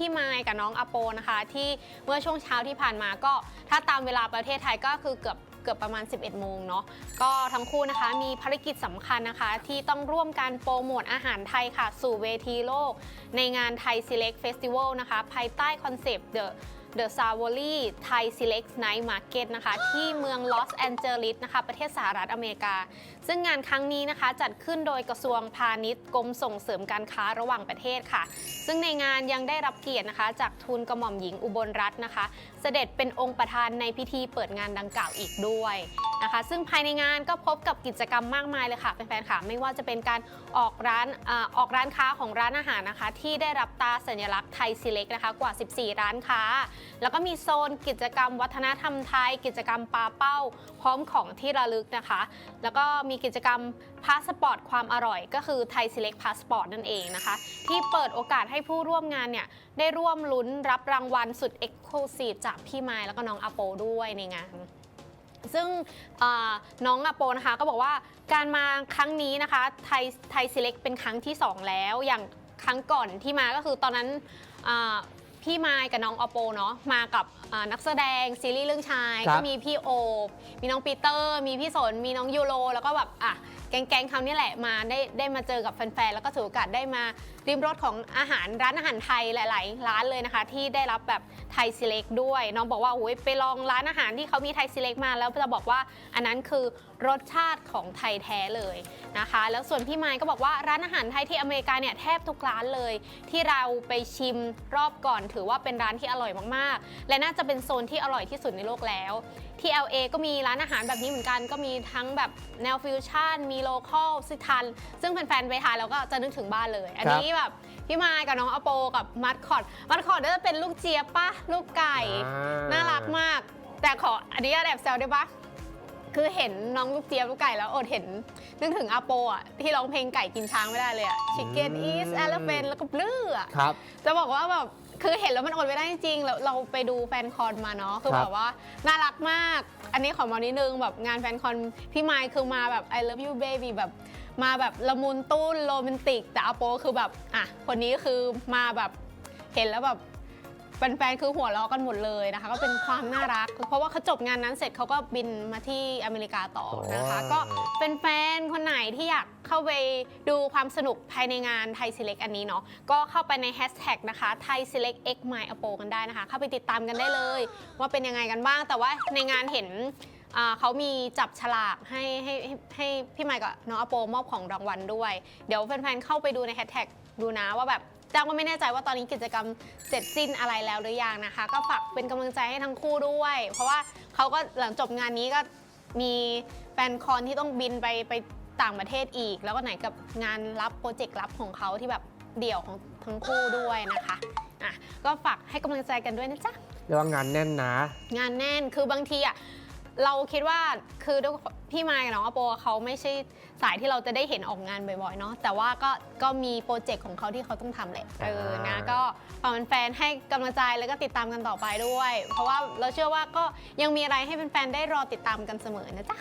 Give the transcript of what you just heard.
พี่ไมค์กับน้องอโปนะคะ ที่เมื่อช่วงเช้าที่ผ่านมาก็ถ้าตามเวลาประเทศไทยก็คือเกือบเกือบประมาณ 11 โมงเนาะ ก็ทั้งคู่นะคะมีภารกิจสำคัญนะคะ ที่ต้องร่วมการโปรโมทอาหารไทยค่ะ สู่เวทีโลก ในงานไทย Select Festival นะคะ ภายใต้คอนเซปต์ The The Savory Thai Select Night Market นะคะ ที่เมืองลอสแอนเจลิสนะคะ ประเทศสหรัฐอเมริกา ซึ่งงานครั้งนี้นะคะ จัดขึ้นโดยกระทรวงพาณิชย์กรมส่งเสริมการค้าระหว่างประเทศค่ะ ซึ่งในงานยังได้รับเกียรตินะคะ จากทูลกระหม่อมหญิงอุบลรัตน์นะคะ เสด็จเป็นองค์ประธานในพิธีเปิดงานดังกล่าวอีกด้วยนะคะ ซึ่งภายในงานก็พบกับกิจกรรมมากมายเลยค่ะแฟนๆค่ะไม่ว่าจะเป็นการออกร้านอออกร้านค้าของร้านอาหารนะคะ ที่ได้รับตาสัญลักษณ์ไทยซีเล็กนะคะกว่า 14 ร้านค้าแล้วก็มีโซนกิจกรรมวัฒนธรรมไทย กิจกรรมปาเป้า พร้อมของที่ระลึกนะคะ แล้วก็มีกิจกรรมพาสปอร์ตความอร่อย ก็คือไทย Select Passport นั่นเองนะคะ ที่เปิดโอกาสให้ผู้ร่วมงานเนี่ยได้ร่วมลุ้นรับรางวัลสุด Exclusive จากพี่ไมล์แล้วก็น้องอโปด้วยในงานซึ่งน้องอโปนะคะก็บอกว่าการมาครั้งนี้นะคะไทยไทย Select เป็นครั้งที่ 2 แล้วอย่างครั้งก่อนที่มาก็คือตอนนั้น พี่ไมล์กับน้องอโปเนาะมากับอ่านักแสดงซีรีส์เรื่องชาย ครับ ก็มีพี่โอบมีน้องปีเตอร์ มีพี่สนมีน้องยูโรแล้วก็แบบอะ แก๊งๆเขานี่แหละมาได้ได้มาเจอกับแฟนๆแล้วก็ถือโอกาสได้มาริมรสของอาหารร้านอาหารไทยหลาย ๆ ร้านเลยนะคะ ที่ได้รับแบบไทยซีเล็กด้วยน้องบอกว่าโอ้ยไปลองร้านอาหารที่เขามีไทยซีเล็กมาแล้วจะบอกว่าอันนั้นคือรสชาติของไทยแท้เลยนะคะ แล้วส่วนพี่ไมค์ก็บอกว่าร้านอาหารไทยที่อเมริกาเนี่ยแทบทุกร้านเลย ที่เราไปชิมรอบก่อนถือว่าเป็นร้านที่อร่อยมากๆ และน่าจะเป็นโซนที่อร่อยที่สุดในโลกแล้วที่ LA ก็มีร้านอาหารแบบนี้เหมือนกันก็มีทั้งแบบแนวฟิวชั่นมีโลคอลซิทัน ซึ่งแฟนๆไปทานแล้วก็จะนึกถึงบ้านเลย อันนี้แบบพี่มายกับน้องอโปกับมัดคอดมัดคอดน่าจะเป็นลูกเจี๊ยบปะลูกไก่อ่าน่ารักมาก แต่ขออันนี้แอบแซวได้ปะคือเห็นน้องลูกเจี๊ยบลูกไก่แล้วอดเห็น นึกถึงอาโปอะที่ร้องเพลงไก่กินช้างไม่ได้เลยอะ Chicken is elephant แล้วก็บลื้ออะครับจะบอกว่าแบบ คือเห็นแล้วมันอดไม่ได้จริงๆแล้วเราไปดูแฟนคอนมาเนาะคือครับแบบว่าน่ารักมาก อันนี้ขอมานิดนึงแบบงานแฟนคอนพี่ไมค์คือมาแบบ I love you baby แบบมาแบบละมุนตุ้นโรแมนติกแต่อาโปคือแบบอะคนนี้คือมาแบบเห็นแล้วแบบ แฟนๆคือหัวเราะกันหมดเลยนะคะ ก็เป็นความน่ารัก เพราะว่าเขาจบงานนั้นเสร็จเขาก็บินมาที่อเมริกาต่อนะคะโอ้ก็เป็นแฟนคนไหนที่อยากเข้าไปดูความสนุกภายในงานไทย Select อันนี้เนาะก็เข้าไปในแฮชแท็กนะคะไทย Select X My a p o กันได้นะคะ เข้าไปติดตามกันได้เลย ว่าเป็นยังไงกันบ้าง แต่ว่าในงานเห็นอ่าเขามีจับฉลากให้ให้ให้ให้พี่ไมค์กับน้องอโปมอบของรางวัลด้วย เดี๋ยวแฟนๆเข้าไปดูในแฮชแท็กดูนะว่าแบบ จ้างก็ไม่แน่ใจว่าตอนนี้กิจกรรมเสร็จสิ้นอะไรแล้วหรือยังนะคะ ก็ฝากเป็นกำลังใจให้ทั้งคู่ด้วย เพราะว่าเขาก็หลังจบงานนี้ก็มีแฟนคอนที่ต้องบินไปไปต่างประเทศอีก แล้วก็ไหนกับงานรับโปรเจกต์ลับของเขาที่แบบเดี่ยวของทั้งคู่ด้วยนะคะอะก็ฝากให้กำลังใจกันด้วยนะจ๊ะ เรียกว่างานแน่นนะ งานแน่น คือบางทีอะ เราคิดว่าคือด้วยพี่มายกับน้องอโปเขาไม่ใช่สายที่เราจะได้เห็นออกงานบ่อยๆเนาะแต่ว่าก็ก็มีโปรเจกต์ของเขาที่เขาต้องทำแหละเออนะอ่าก็ฝากแฟนๆให้กำลังใจแล้วก็ติดตามกันต่อไปด้วย เพราะว่าเราเชื่อว่าก็ยังมีอะไรให้แฟนๆได้รอติดตามกันเสมอนะจ๊ะ